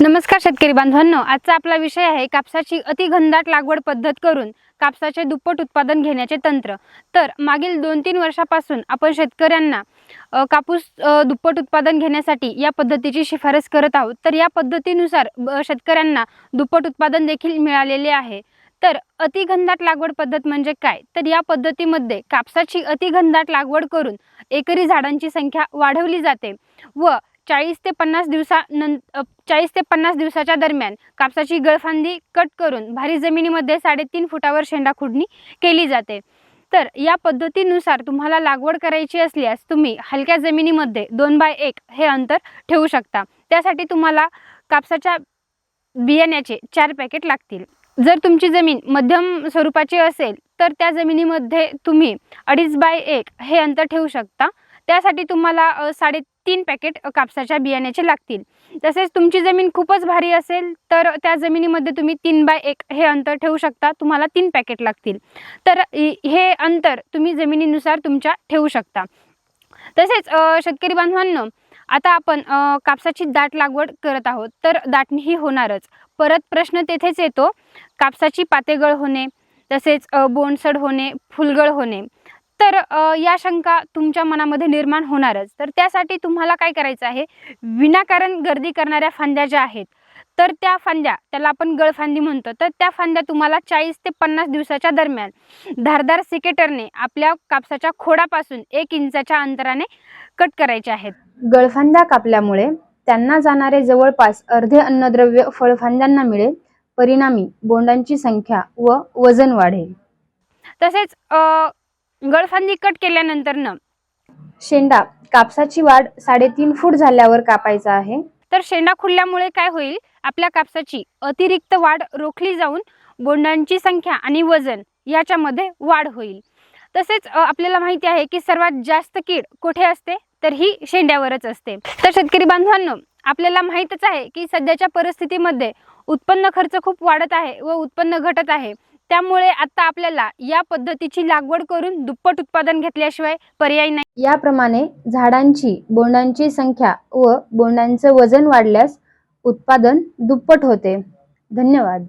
नमस्कार शेतकरी बांधवांनो आजचा आपला विषय आहे कापसाची अतिघनदाट लागवड पद्धत करून कापसाचे दुप्पट उत्पादन घेण्याचे तंत्र. तर मागील दोन तीन वर्षापासून आपण शेतकऱ्यांना कापूस दुप्पट उत्पादन घेण्यासाठी या पद्धतीची शिफारस करत आहोत. तर या पद्धतीनुसार ब- शेतकऱ्यांना दुप्पट उत्पादन देखील मिळालेले आहे. तर अतिघनदाट लागवड पद्धत म्हणजे काय? तर या पद्धतीमध्ये कापसाची अतिघनदाट लागवड करून एकरी झाडांची संख्या वाढवली जाते व चाळीस ते पन्नास दिवसानं चाळीस ते पन्नास दिवसाच्या दरम्यान कापसाची गळफांदी कट करून भारी जमिनीमध्ये साडेतीन फुटावर शेंडा खुडणी केली जाते. तर या पद्धतीनुसार तुम्हाला लागवड करायची असल्यास तुम्ही हलक्या जमिनीमध्ये दोन बाय एक हे अंतर ठेवू शकता. त्यासाठी तुम्हाला कापसाच्या बियाण्याचे चार पॅकेट लागतील. जर तुमची जमीन मध्यम स्वरूपाची असेल तर त्या जमिनीमध्ये तुम्ही अडीच बाय एक हे अंतर ठेवू शकता. त्यासाठी तुम्हाला साडे तीन पॅकेट कापसाच्या बियाण्याचे लागतील. तसेच तुमची जमीन खूपच भारी असेल तर त्या जमिनीमध्ये तुम्ही तीन बाय एक हे अंतर ठेवू शकता तुम्हाला तीन पॅकेट लागतील. तर हे अंतर तुम्ही जमिनीनुसार तुमच्या ठेवू शकता. तसेच शेतकरी बांधवांनो आता आपण कापसाची दाट लागवड करत आहोत तर दाटणी ही होणारच. परत प्रश्न तेथेच येतो कापसाची पातेगळ होणे तसेच बोंडसड होणे फुलगळ होणे. तर या शंका तुमच्या मनामध्ये निर्माण होणारच. तर त्यासाठी तुम्हाला काय करायचं आहे? विनाकारण गर्दी करणाऱ्या फांद्या ज्या आहेत तर त्या फांद्या त्याला आपण गळफांदी म्हणतो तर त्या फांद्या तुम्हाला चाळीस ते पन्नास दिवसाच्या दरम्यान धारदार सिकेटरने आपल्या कापसाच्या खोडापासून एक इंचाच्या अंतराने कट करायचे आहेत. गळफांद्या कापल्यामुळे त्यांना जाणारे जवळपास अर्धे अन्नद्रव्य फळफांद्यांना मिळेल. परिणामी बोंडांची संख्या व वजन वाढेल. तसेच गळफांदी कट केल्यानंतरनं शेंडा कापसाची वाढ साडेतीन फूट झाल्यावर कापायचा आहे. तर शेंडा खुलल्यामुळे काय होईल? आपल्या कापसाची अतिरिक्त वाढ रोखली जाऊन बोंडांची संख्या आणि वजन याच्यामध्ये वाढ होईल. तसेच आपल्याला माहिती आहे की सर्वात जास्त कीड कुठे असते? तर ही शेंड्यावरच असते. तर शेतकरी बांधवांनो आपल्याला माहीतच आहे की सध्याच्या परिस्थितीमध्ये उत्पन्न खर्च खूप वाढत आहे व उत्पन्न घटत आहे. त्यामुळे आता आपल्याला या पद्धतीची लागवड करून दुप्पट उत्पादन घेतल्याशिवाय पर्याय नाही. याप्रमाणे झाडांची बोंडांची संख्या व बोंडांचं वजन वाढल्यास उत्पादन दुप्पट होते. धन्यवाद.